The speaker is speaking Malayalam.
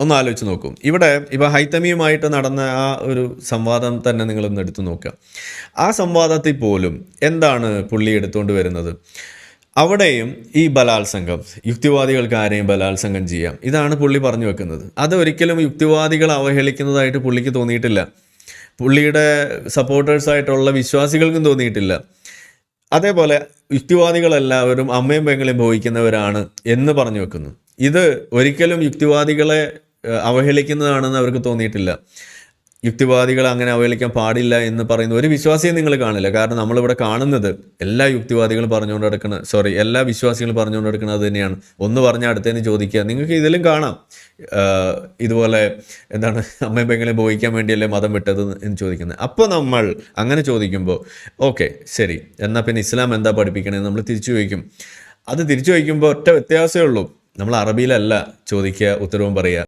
ഒന്ന് ആലോചിച്ച് നോക്കും. ഇവിടെ ഇപ്പോൾ ഹൈത്തമിയുമായിട്ട് നടന്ന ആ ഒരു സംവാദം തന്നെ നിങ്ങളൊന്ന് എടുത്തു നോക്കുക. ആ സംവാദത്തിൽ പോലും എന്താണ് പുള്ളി എടുത്തുകൊണ്ട് വരുന്നത്? അവിടെയും ഈ ബലാത്സംഗം യുക്തിവാദികൾക്ക് ആരെയും ബലാത്സംഗം ചെയ്യാം. ഇതാണ് പുള്ളി പറഞ്ഞു വെക്കുന്നത്. അത് ഒരിക്കലും യുക്തിവാദികൾ അവഹേളിക്കുന്നതായിട്ട് പുള്ളിക്ക് തോന്നിയിട്ടില്ല. പുള്ളിയുടെ സപ്പോർട്ടേഴ്സായിട്ടുള്ള വിശ്വാസികൾക്കും തോന്നിയിട്ടില്ല. അതേപോലെ യുക്തിവാദികളെല്ലാവരും അമ്മയും പെങ്ങളെയും ഭവിക്കുന്നവരാണ് എന്ന് പറഞ്ഞു വെക്കുന്നു. ഇത് ഒരിക്കലും യുക്തിവാദികളെ അവഹേളിക്കുന്നതാണെന്ന് അവർക്ക് തോന്നിയിട്ടില്ല. യുക്തിവാദികൾ അങ്ങനെ അവഹേളിക്കാൻ പാടില്ല എന്ന് പറയുന്ന ഒരു വിശ്വാസിയും നിങ്ങൾ കാണില്ല. കാരണം നമ്മളിവിടെ കാണുന്നത് എല്ലാ യുക്തിവാദികളും പറഞ്ഞുകൊണ്ട് എടുക്കുന്ന സോറി എല്ലാ വിശ്വാസികളും പറഞ്ഞുകൊണ്ട് നടക്കുന്നത് തന്നെയാണ്. ഒന്ന് പറഞ്ഞാൽ അടുത്തേന്ന് ചോദിക്കുക. നിങ്ങൾക്ക് ഇതിലും കാണാം. ഇതുപോലെ എന്താണ് അമ്മയും പെങ്ങളെ ബോധിക്കാൻ വേണ്ടിയല്ലേ മതം വിട്ടത് എന്ന് ചോദിക്കുന്നത്. അപ്പോൾ നമ്മൾ അങ്ങനെ ചോദിക്കുമ്പോൾ ഓക്കെ ശരി എന്നാൽ പിന്നെ ഇസ്ലാം എന്താ പഠിപ്പിക്കണേ? നമ്മൾ തിരിച്ചു ചോദിക്കും. അത് തിരിച്ചു ചോദിക്കുമ്പോൾ ഒറ്റ വ്യത്യാസമേ ഉള്ളൂ. നമ്മൾ അറബിയിലല്ല ചോദിക്കുക ഉത്തരവും പറയുക.